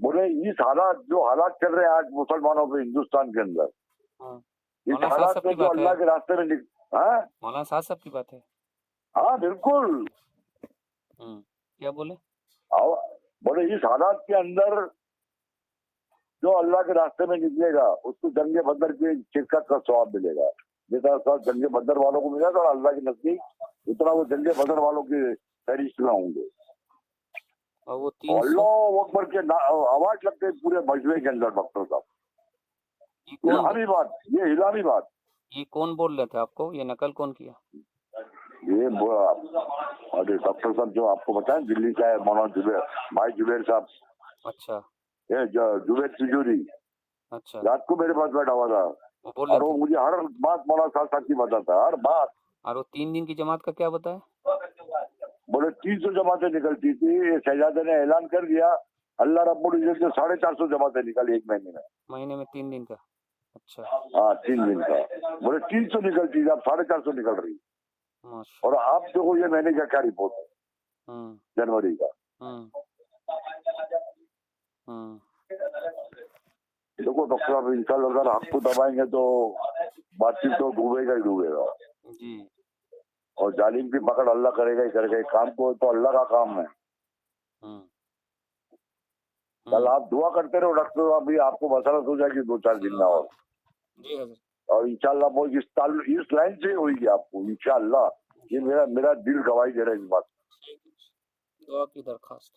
बोले इस हालात जो हालात चल रहे हैं आज मुसलमानों पे हिंदुस्तान के अंदर हाँ। इस हालात में जो अल्लाह के रास्ते में निक- हाँ? मौलाना साहब साहब की बात है। हाँ बिल्कुल। हम्म क्या बोले? बोले इस हालात के अंदर जो अल्लाह के रास्ते में निकलेगा उसको जंगे बदर के शिरकत का स्वाब मिलेगा। जितना स्वाब जंगे बदर वालों को मिलेगा और अल्लाह के नज़दीक उतना वो जंगे बदर वालों के फरिश्ते होंगे। और वो तीन सौ अल्लाह अकबर के आवाज़ लगते पूरे मजमे के अंदर डॉक्टर साहब। इलामी बात ये इलामी बात। ये कौन बोल रहे थे आपको? ये नकल कौन किया? ये अरे डॉक्टर साहब जो आपको बताएँ दिल्ली का है मौलाना जुबेर भाई जुबेर साहब। अच्छा। ये जुबेर तिजोरी। अच्छा। रात को मेरे पास बैठा हुआ था। और वो मुझे हर बात मौलाना साहब साहब की बताता हर बात। और वो तीन दिन की जमात का क्या बताया? बोले तीन सौ जमातें निकलती थी ये शहजादे ने ऐलान कर दिया अल्लाह रब्बुल इज़्ज़त से साढ़े चार सौ जमातें निकाली एक महीने में। महीने में तीन दिन का? अच्छा। हाँ तीन दिन का। बोले तीन सौ निकलती थी अब साढ़े चार सौ निकल रही। और आप देखो ये महीने का क्या रिपोर्ट है? हम्म। जनवरी का। हम्म। हम्म। देखो डॉक्टर साहब इंशाल्लाह अगर हक को दबाएँगे तो बातचीत तो डूबेगा ही डूबेगा। जी। और जालिम की पकड़ अल्लाह करेगा ही करेगा काम को तो अल्लाह का काम है। हम्म। कल हम्म, आप दुआ करते रहो डॉक्टर साहब अभी आपको मसरत हो जाएगी दो चार दिन में और। और इंशाल्लाह वो इस ताल इस लाइन से होगी आपको इंशाल्लाह। ये मेरा मेरा दिल गवाही दे रहा है इस बात। दुआ की दरखास्त।